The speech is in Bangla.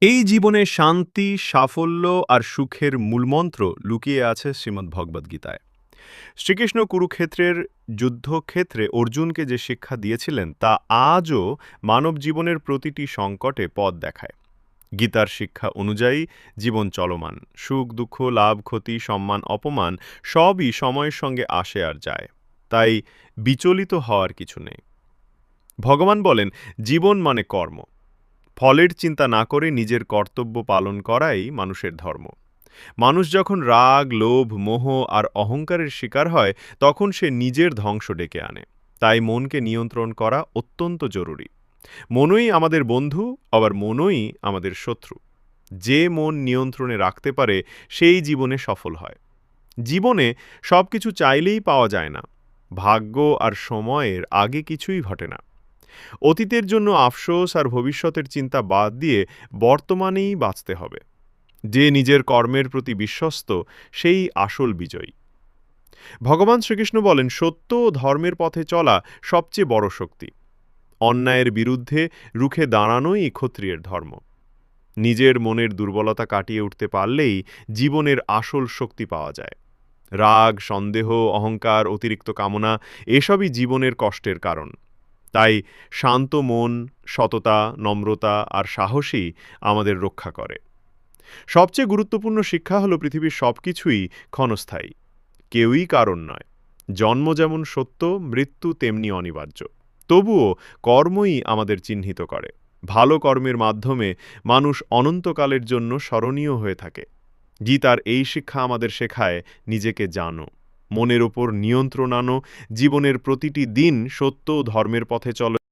এই জীবনে শান্তি, সাফল্য আর সুখের মূলমন্ত্র লুকিয়ে আছে শ্রীমদ্ ভগবদ্গীতায় শ্রীকৃষ্ণ কুরুক্ষেত্রের যুদ্ধক্ষেত্রে অর্জুনকে যে শিক্ষা দিয়েছিলেন, তা আজও মানব জীবনের প্রতিটি সংকটে পথ দেখায়। গীতার শিক্ষা অনুযায়ী জীবন চলমান, সুখ, দুঃখ, লাভ, ক্ষতি, সম্মান, অপমান সবই সময়ের সঙ্গে আসে আর যায়। তাই বিচলিত হওয়ার কিছু নেই। ভগবান বলেন, জীবন মানে কর্ম। ফলের চিন্তা না করে নিজের কর্তব্য পালন করাই মানুষের ধর্ম। মানুষ যখন রাগ, লোভ, মোহ আর অহংকারের শিকার হয়, তখন সে নিজের ধ্বংস ডেকে আনে। তাই মনকে নিয়ন্ত্রণ করা অত্যন্ত জরুরি। মনই আমাদের বন্ধু, আবার মনই আমাদের শত্রু। যে মন নিয়ন্ত্রণে রাখতে পারে, সেই জীবনে সফল হয়। জীবনে সব কিছু চাইলেই পাওয়া যায় না। ভাগ্য আর সময়ের আগে কিছুই ঘটে না। অতীতের জন্য আফসোস আর ভবিষ্যতের চিন্তা বাদ দিয়ে বর্তমানেই বাঁচতে হবে। যে নিজের কর্মের প্রতি বিশ্বস্ত, সেই আসল বিজয়ী। ভগবান শ্রীকৃষ্ণ বলেন, সত্য ও ধর্মের পথে চলা সবচেয়ে বড় শক্তি। অন্যায়ের বিরুদ্ধে রুখে দাঁড়ানোই ক্ষত্রিয়ের ধর্ম। নিজের মনের দুর্বলতা কাটিয়ে উঠতে পারলেই জীবনের আসল শক্তি পাওয়া যায়। রাগ, সন্দেহ, অহংকার, অতিরিক্ত কামনা, এসবই জীবনের কষ্টের কারণ। তাই শান্ত মন, সততা, নম্রতা আর সাহসই আমাদের রক্ষা করে। সবচেয়ে গুরুত্বপূর্ণ শিক্ষা হলো পৃথিবীর সব কিছুই ক্ষণস্থায়ী, কেউই কারণ নয়। জন্ম যেমন সত্য, মৃত্যু তেমনি অনিবার্য। তবুও কর্মই আমাদের চিহ্নিত করে। ভালো কর্মের মাধ্যমে মানুষ অনন্তকালের জন্য স্মরণীয় হয়ে থাকে। গীতার এই শিক্ষা আমাদের শেখায় নিজেকে জানো। মনের ওপর নিয়ন্ত্রণ আনো জীবনের প্রতিটি দিন সত্য ও ধর্মের পথে চলো।